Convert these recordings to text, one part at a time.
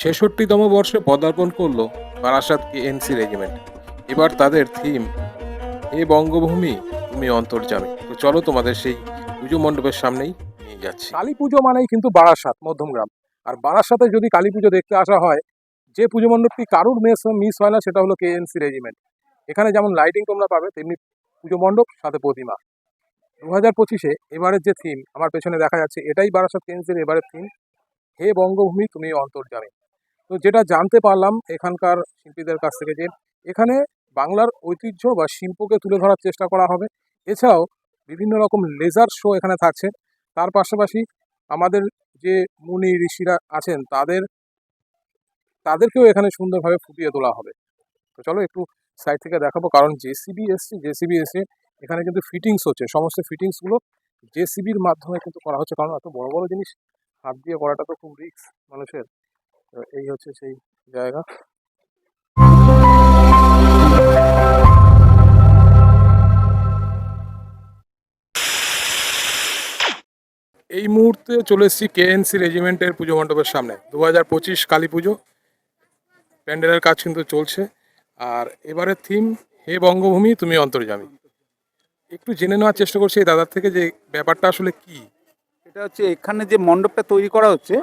ছেষট্টিতম বর্ষে পদার্পণ করল বারাসাত কে কেএনসি রেজিমেন্ট। এবার তাদের থিম এ বঙ্গভূমি, তুমি অন্তর্জামী তো চলো তোমাদের সেই পুজো মণ্ডপের সামনেই নিয়ে যাচ্ছি। কালী পুজো মানেই কিন্তু বারাসাত মধ্যমগ্রাম আর বারাসাতে যদি কালী পুজো দেখতে আসা হয়, যে পুজো মণ্ডপটি কারুর মেস মিস হয় না, সেটা হলো কেএনসি রেজিমেন্ট। এখানে যেমন লাইটিং তোমরা পাবে, তেমনি পুজো মণ্ডপ, সাথে প্রতিমা। দু হাজার পঁচিশে এবারের যে থিম, আমার পেছনে দেখা যাচ্ছে, এটাই বারাসাত কেএনসির এবারের থিম, হে বঙ্গভূমি, তুমি অন্তর্জামী তো যেটা জানতে পারলাম এখানকার শিল্পীদের কাছ থেকে যে এখানে বাংলার ঐতিহ্য বা শিল্পকে তুলে ধরার চেষ্টা করা হবে। এছাড়াও বিভিন্ন রকম লেজার শো এখানে থাকছে। তার পাশাপাশি আমাদের যে মুনি ঋষিরা আছেন, তাদের, তাদেরকেও এখানে সুন্দরভাবে ফুটিয়ে তোলা হবে। তো চলো একটু সাইড থেকে দেখাবো, কারণ জেসিবি এসছে, জেসিবি এসে এখানে কিন্তু ফিটিংস হচ্ছে। সমস্ত ফিটিংসগুলো জেসিবির মাধ্যমে কিন্তু করা হচ্ছে, কারণ এত বড় বড় জিনিস, হাত দিয়ে করাটা তো খুব রিস্ক মানুষের। তো এই হচ্ছে সেই জায়গা। এই মুহূর্তে চলে এসেছি কেএনসি রেজিমেন্টের পুজো মণ্ডপের সামনে। দু হাজার পঁচিশ কালী পুজো। প্যান্ডেলের কাজ কিন্তু চলছে। আর এবারের থিম হে বঙ্গভূমি তুমি অন্তর্জামী একটু জেনে নেওয়ার চেষ্টা করছি এই দাদার থেকে যে ব্যাপারটা আসলে কি? এটা হচ্ছে এখানে যে মণ্ডপটা তৈরি করা হচ্ছে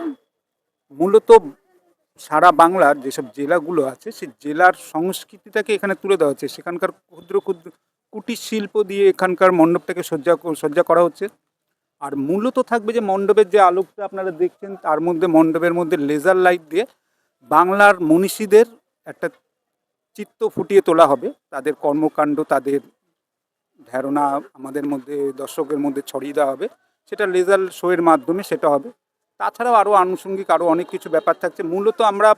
মূলত সারা বাংলার যেসব জেলাগুলো আছে সেই জেলার সংস্কৃতিটাকে এখানে তুলে দেওয়া হচ্ছে। সেখানকার ক্ষুদ্র ক্ষুদ্র কুটির শিল্প দিয়ে এখানকার মণ্ডপটাকে সজ্জা সজ্জা করা হচ্ছে। আর মূলত থাকবে যে মণ্ডপের যে আলোকটা আপনারা দেখছেন, তার মধ্যে মণ্ডপের মধ্যে লেজার লাইট দিয়ে বাংলার মনীষীদের একটা চিত্ত ফুটিয়ে তোলা হবে। তাদের কর্মকাণ্ড, তাদের ধারণা আমাদের মধ্যে, দর্শকের মধ্যে ছড়িয়ে দেওয়া হবে। সেটা লেজার শোয়ের মাধ্যমে সেটা হবে। তাছাড়াও আরও আনুষঙ্গিক আরও অনেক কিছু ব্যাপার থাকছে। মূলত আমরা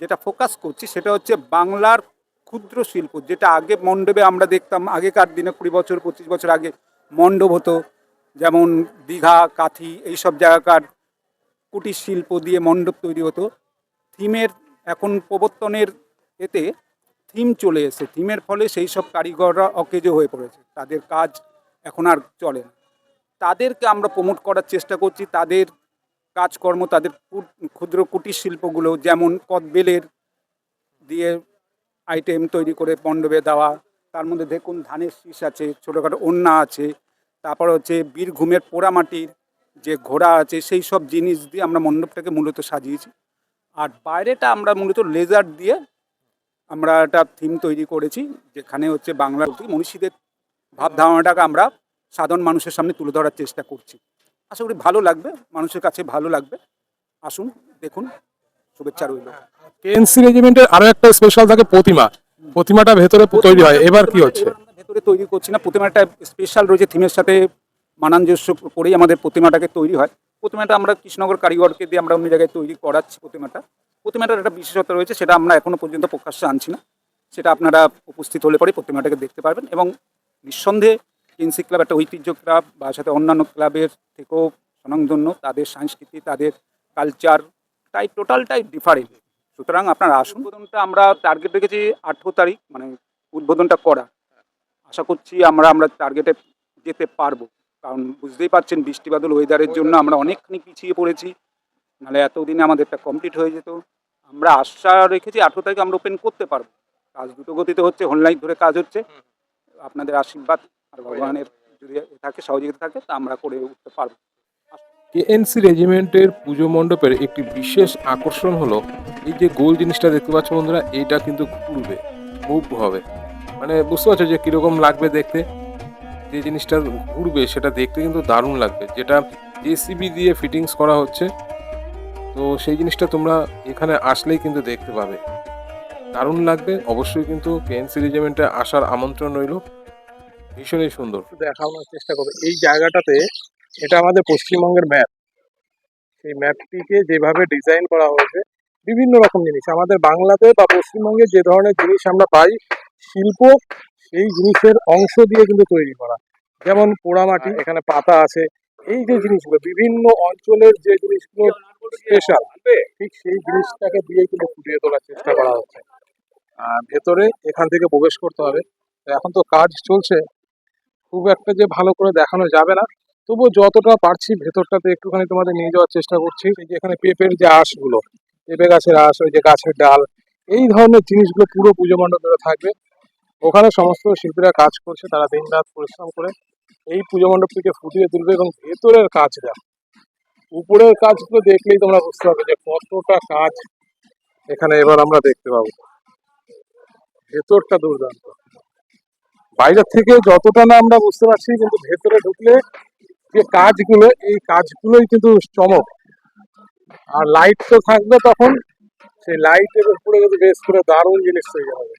যেটা ফোকাস করছি সেটা হচ্ছে বাংলার ক্ষুদ্র শিল্প, যেটা আগে মণ্ডপে আমরা দেখতাম, আগেকার দিনে কুড়ি বছর, পঁচিশ বছর আগে মণ্ডপ হতো, যেমন দীঘা, কাথি, এইসব জায়গাকার কুটির শিল্প দিয়ে মণ্ডপ তৈরি হতো। থিমের এখন প্রবর্তনের এতে থিম চলে এসেছে। থিমের ফলে সেই সব কারিগররা অকেজো হয়ে পড়েছে। তাদের কাজ এখন আর চলে না। তাদেরকে আমরা প্রমোট করার চেষ্টা করছি। তাদের কাজকর্ম তাদের ক্ষুদ্র কুটির শিল্পগুলো, যেমন কদবেলের দিয়ে আইটেম তৈরি করে মণ্ডপে দেওয়া, তার মধ্যে দেখুন ধানের শীষ আছে, ছোটোখাটো ওন্না আছে, তারপর হচ্ছে বীরভূমের পোড়ামাটির যে ঘোড়া আছে, সেই সব জিনিস দিয়ে আমরা মণ্ডপটাকে মূলত সাজিয়েছি। আর বাইরেটা আমরা মূলত লেজার দিয়ে আমরা একটা থিম তৈরি করেছি, যেখানে হচ্ছে বাংলার মনীষীদের ভাবধারণাটাকে আমরা সাধারণ মানুষের সামনে তুলে ধরার চেষ্টা করছি। আশা করি ভালো লাগবে মানুষের কাছে ভালো লাগবে। আসুন দেখুন শুভেচ্ছা রইল। কেএনসি রেজিমেন্টের আরও একটা স্পেশাল থাকে প্রতিমা। প্রতিমাটা ভেতরে তৈরি হয়। এবার কি হচ্ছে? ভেতরে তৈরি করছি না। প্রতিমাটা স্পেশাল রয়েছে থিমের সাথে মানাঞ্জস্য করেই আমাদের প্রতিমাটাকে তৈরি হয়। প্রতিমাটা আমরা কৃষ্ণনগর কারিগরকে দিয়ে আমরা অন্য জায়গায় তৈরি করাচ্ছি প্রতিমাটা। প্রতিমাটার একটা বিশেষত্ব রয়েছে সেটা আমরা এখনও পর্যন্ত প্রকাশ্যে আনছি না। সেটা আপনারা উপস্থিত হলে পরে প্রতিমাটাকে দেখতে পারবেন এবং নিঃসন্দেহে কিনসি ক্লাব, একটা ঐতিহ্য ক্লাব বা সাথে অন্যান্য ক্লাবের থেকেও স্বনামধন্য। তাদের সংস্কৃতি, তাদের কালচার তাই টোটালটাই ডিফারেন্ট সুতরাং আপনারা আসুন। উদ্বোধনটা আমরা টার্গেট রেখেছি আঠেরো তারিখ মানে উদ্বোধনটা করা। আশা করছি আমরা আমরা টার্গেটে যেতে পারব। কারণ বুঝতেই পারছেন বৃষ্টি বাদল ওয়েদারের জন্য আমরা অনেকখানি পিছিয়ে পড়েছি। নাহলে এতদিনে আমাদেরটা কমপ্লিট হয়ে যেত। আমরা আশা রেখেছি আঠেরো তারিখ আমরা ওপেন করতে পারব। কাজ দ্রুত গতিতে হচ্ছে অনলাইন ধরে কাজ হচ্ছে। আপনাদের আশীর্বাদ আর ভগবানের যদি থাকে সহযোগিতা থাকে তা আমরা করে উঠতে পারব। কেএনসি রেজিমেন্টের পুজো মণ্ডপের একটি বিশেষ আকর্ষণ হলো এই যে গোল জিনিসটা দেখতে পাচ্ছ বন্ধুরা এইটা কিন্তু ঘুরবে মুভ হবে। মানে বুঝতে পারছ যে কীরকম লাগবে দেখতে? যে জিনিসটা ঘুরবে সেটা দেখতে কিন্তু দারুণ লাগবে। যেটা জেসিবি দিয়ে ফিটিংস করা হচ্ছে তো সেই জিনিসটা তোমরা এখানে আসলেই কিন্তু দেখতে পাবে। দারুণ লাগবে অবশ্যই কিন্তু কেএনসি রেজিমেন্টে আসার আমন্ত্রণ রইল। ভীষণই সুন্দর। দেখানোর চেষ্টা করবে এই জায়গাটাতে এটা আমাদের পশ্চিমবঙ্গের ম্যাপ সেই ম্যাপটিকে যেভাবে ডিজাইন করা হয়েছে, বিভিন্ন রকম জিনিস। আমাদের বাংলাতে বা পশ্চিমবঙ্গে যে ধরনের জিনিস আমরা পাই, শিল্প, সেই জিনিসের অংশ দিয়ে কিন্তু তৈরি করা। যেমন পোড়ামাটি, এখানে পাতা আছে। এই যে জিনিসগুলো, বিভিন্ন অঞ্চলের যে জিনিসগুলো স্পেশাল ঠিক সেই জিনিসটাকে দিয়ে কিন্তু ফুটিয়ে তোলার চেষ্টা করা হচ্ছে। আর ভেতরে এখান থেকে প্রবেশ করতে হবে। এখন তো কাজ চলছে। খুব একটা যে ভালো করে দেখানো যাবে না। তবুও যতটা পারছি ভেতরটাতে একটুখানি তোমাদের নিয়ে যাওয়ার চেষ্টা করছি। যে এখানে পেঁপের যে আঁশগুলো, পেঁপে গাছের আঁশ, ওই যে গাছের ডাল, এই ধরনের জিনিসগুলো পুরো পুজো মণ্ডপে থাকবে। ওখানে সমস্ত শিল্পীরা কাজ করছে, তারা দিন রাত পরিশ্রম করে এই পুজো মণ্ডপটিকে ফুটিয়ে তুলবে এবং ভেতরের কাজটা, উপরের কাজগুলো দেখলেই তোমরা বুঝতে পারবে যে কতটা কাজ এখানে এবার আমরা দেখতে পাবো। ভেতরটা দুর্দান্ত। বাইরের থেকে যতটা না আমরা বুঝতে পারছি, কিন্তু ভেতরে ঢুকলে যে কাজগুলো, এই কাজগুলোই কিন্তু চমক। আর লাইট তো থাকবে তখন, সেই লাইটের উপরে কিন্তু বেশ করে দারুণ জিনিস তৈরি হবে।